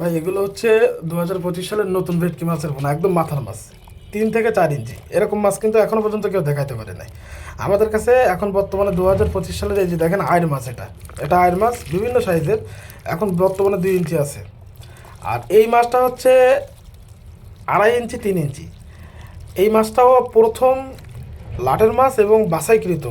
ভাই, এগুলো হচ্ছে দু হাজার পঁচিশ সালের নতুন ভেটকি মাছের পোনা একদম মাথার মাছ। তিন থেকে চার ইঞ্চি। এরকম মাছ কিন্তু এখনও পর্যন্ত কেউ দেখাইতে পারে নাই। আমাদের কাছে এখন বর্তমানে দু হাজার পঁচিশ সালের এই যে দেখেন আয়ের মাছ এটা। এটা আয়ের মাছ, বিভিন্ন সাইজের, এখন বর্তমানে দুই ইঞ্চি আছে। আর এই মাছটা হচ্ছে আড়াই ইঞ্চি, তিন ইঞ্চি। এই মাছটাও প্রথম লাটের মাছ এবং বাছাইকৃত।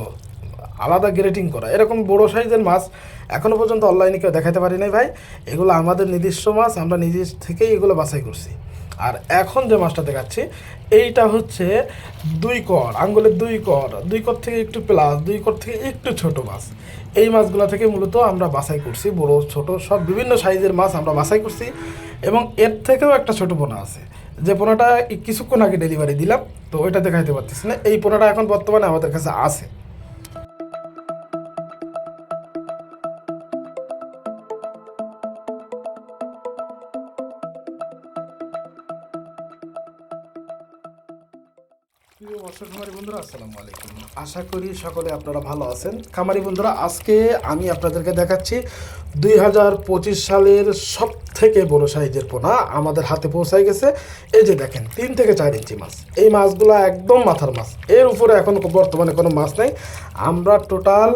আলাদা গ্রেটিং করা। এরকম বড় সাইজের মাছ এখনও পর্যন্ত অনলাইনে কেউ দেখাতে পারি নাই ভাই। এগুলো আমাদের নিজস্ব মাছ, আমরা নিজের থেকেই এগুলো বাছাই করছি। আর এখন যে মাছটা দেখাচ্ছি, এইটা হচ্ছে দুই কর, আঙ্গুলের দুই কর দুই কর থেকে একটু প্লাস দুই কর থেকে একটু ছোট মাছ। এই মাছগুলো থেকে মূলত আমরা বাছাই করছি, বড়, ছোট, সব বিভিন্ন সাইজের মাছ আমরা বাছাই করছি। এবং এর থেকেও একটা ছোট পোনা আছে। যে পোনাটা কিছুক্ষণ আগে ডেলিভারি দিলাম, তো ওইটা দেখাইতে পারতেছি না। এই পোনাটা এখন বর্তমানে আমাদের কাছে আছে। আশা করি সকলে আপনারা ভালো আছেন। খামারি বন্ধুরা, আজকে আমি আপনাদেরকে দেখাচ্ছি দুই হাজার পঁচিশ সালের সব থেকে বড় সাইজের পোনা আমাদের হাতে পৌঁছায় গেছে। এই যে দেখেন, তিন থেকে চার ইঞ্চি মাছ। এই মাছগুলো একদম মাথার মাছ। এর উপরে এখন বর্তমানে কোনো মাছ নেই। আমরা টোটাল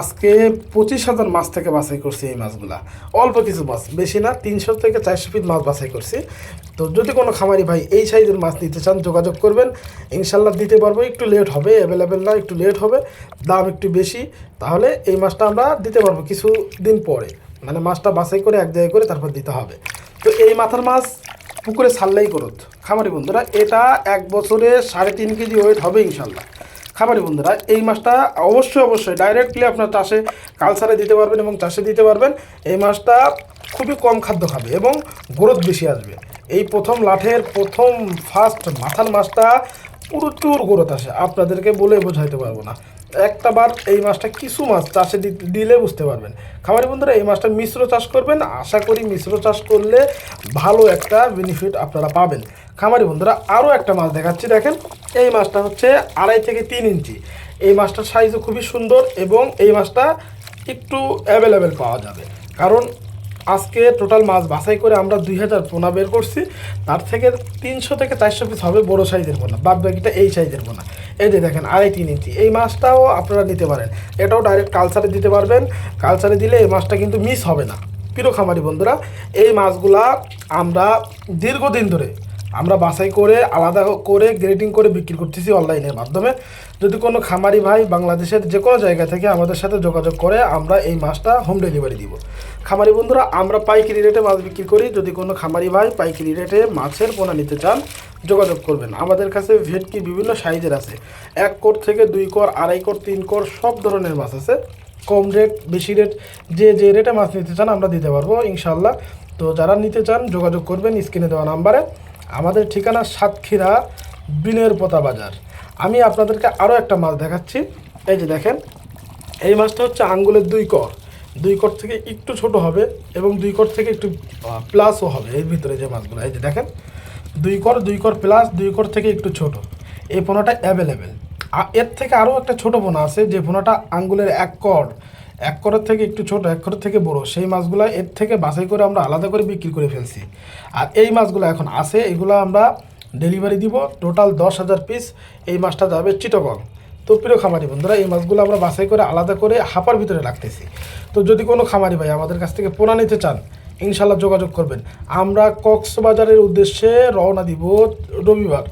আজকে পঁচিশ হাজার মাছ থেকে বাছাই করছি এই মাছগুলা। অল্প কিছু মাছ, বেশি না, তিনশো থেকে চারশো পিস মাছ বাছাই করছি। তো যদি কোনো খামারি ভাই এই সাইজের মাছ নিতে চান, যোগাযোগ করবেন। ইনশাল্লাহ দিতে পারব, একটু লেট হবে অ্যাভেলেবেল না, একটু লেট হবে, দাম একটু বেশি। তাহলে এই মাছটা আমরা দিতে পারব কিছু দিন পরে। মানে মাছটা বাছাই করে এক জায়গায় করে তারপর দিতে হবে। তো এই মাথার মাছ পুকুরে ছাড়লেই করত। খামারি বন্ধুরা, এটা এক বছরে সাড়ে তিন কেজি ওয়েট হবে ইনশাল্লাহ খামারি বন্ধুরা, এই মাছটা অবশ্যই অবশ্যই ডাইরেক্টলি আপনার চাষে কালসারে দিতে পারবেন এবং চাষে দিতে পারবেন। এই মাছটা খুবই কম খাদ্য খাবে এবং গ্রোথ বেশি আসবে। এই প্রথম লাঠের প্রথম ফার্স্ট মাথার মাছটা প্রচুর গ্রোথ আসে আপনাদেরকে বলে বোঝাইতে পারব না। একটা বার এই মাছটা কিছু মাছ চাষে দিলে বুঝতে পারবেন। খামারি বন্ধুরা, এই মাছটা মিশ্র চাষ করবেন। আশা করি মিশ্র চাষ করলে ভালো একটা বেনিফিট আপনারা পাবেন। খামারি বন্ধুরা আরও একটা মাছ দেখাচ্ছি, দেখেন। এই মাছটা হচ্ছে আড়াই থেকে তিন ইঞ্চি। এই মাছটার সাইজও খুবই সুন্দর এবং এই মাছটা একটু অ্যাভেলেবেল পাওয়া যাবে। কারণ আজকে টোটাল মাছ বাছাই করে আমরা দুই হাজার পোনা বের করছি। তার থেকে তিনশো থেকে চারশো পিস হবে বড় সাইজের পোনা, বাদ বাকিটা এই সাইজের পোনা। এই যে দেখেন, আড়াই তিন ইঞ্চি। এই মাছটাও আপনারা নিতে পারেন। এটাও ডাইরেক্ট কালচারে দিতে পারবেন। কালচারে দিলে এই মাছটা কিন্তু মিস হবে না। প্রিয় খামারি বন্ধুরা, এই মাছগুলা আমরা দীর্ঘদিন ধরে আমরা বাছাই করে, আলাদা করে গ্রেডিং করে বিক্রি করতেছি অনলাইনের মাধ্যমে। যদি কোনো খামারি ভাই বাংলাদেশের যে কোনো জায়গা থেকে আমাদের সাথে যোগাযোগ করে, আমরা এই মাছটা হোম ডেলিভারি দিব। খামারি বন্ধুরা, আমরা পাইকারি রেটে মাছ বিক্রি করি। যদি কোনো খামারি ভাই পাইকারি রেটে মাছের পোনা নিতে চান, যোগাযোগ করবেন। আমাদের কাছে ভেটকি বিভিন্ন সাইজের আছে। এক কোর থেকে দুই কোর, আড়াই কোর, তিন কোর, সব ধরনের মাছ আছে। কম রেট বেশি রেট যে যে রেটে মাছ নিতে চান, আমরা দিতে পারব ইনশাল্লাহ তো যারা নিতে চান, যোগাযোগ করবেন স্ক্রিনে দেওয়া নাম্বারে। আমাদের ঠিকানা সাতক্ষীরা বিনের পোতা বাজার। আমি আপনাদেরকে আরও একটা মাছ দেখাচ্ছি। এই যে দেখেন, এই মাছটা হচ্ছে আঙ্গুলের দুই কর। দুই কর থেকে একটু ছোট হবে এবং দুই কর থেকে একটু প্লাসও হবে এর ভিতরে যে মাছগুলো। এই যে দেখেন, দুই কর দুই কর প্লাস দুই কর থেকে একটু ছোট। এই পোনাটা অ্যাভেলেবেল এর থেকে আরও একটা ছোট পোনা আছে, যে পোনাটা আঙ্গুলের এক কর এক করের থেকে একটু ছোট, এক করের থেকে বড়, সেই মাছগুলো এর থেকে বাছাই করে আমরা আলাদা করে বিক্রি করে ফেলছি। আর এই মাছগুলো এখন আছে, এগুলো আমরা ডেলিভারি দিব টোটাল দশ হাজার পিস এই মাছটা যাবে চিটগং। তো প্রিয় খামারি বন্ধুরা, এই মাছগুলো আমরা বাছাই করে আলাদা করে হাঁপার ভিতরে রাখতেছি। তো যদি কোনো খামারি ভাই আমাদের কাছ থেকে পোনা নিতে চান ইনশাল্লাহ যোগাযোগ করবেন। আমরা কক্সবাজারের উদ্দেশ্যে রওনা দিব রবিবার।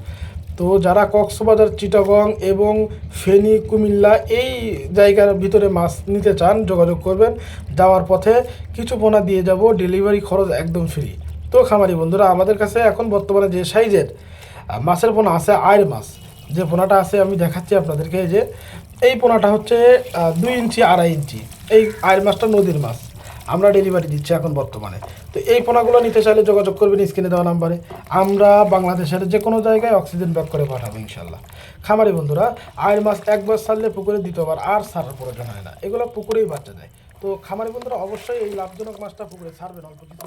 তো যারা কক্সবাজার, চিটাগং এবং ফেনী, কুমিল্লা এই জায়গার ভিতরে মাছ নিতে চান, যোগাযোগ করবেন। যাওয়ার পথে কিছু পোনা দিয়ে যাব, ডেলিভারি খরচ একদম ফ্রি। তো খামারি বন্ধুরা, আমাদের কাছে এখন বর্তমানে যে সাইজের মাছের পোনা আছে আয়ের মাছ। যে পোনাটা আছে, আমি দেখাচ্ছি আপনাদেরকে যে, এই পোনাটা হচ্ছে দুই ইঞ্চি আড়াই ইঞ্চি। এই আয়ের মাছটা নদীর মাছ। আমরা ডেলিভারি দিচ্ছি এখন বর্তমানে। তো এই পোনাগুলো নিতে চাইলে যোগাযোগ করবেন স্ক্রিনে দেওয়া নাম্বারে। আমরা বাংলাদেশের যে কোনো জায়গায় অক্সিজেন ব্যাক করে পাঠাবো ইনশাল্লাহ খামারি বন্ধুরা, আয়ের মাছ একবার ছাড়লে পুকুরে দ্বিতীয়বার আর সারার প্রয়োজন হয় না। এগুলো পুকুরেই বাচ্চা দেয়। তো খামারি বন্ধুরা, অবশ্যই এই লাভজনক মাছটা পুকুরে ছাড়বেন, অল্প কিছু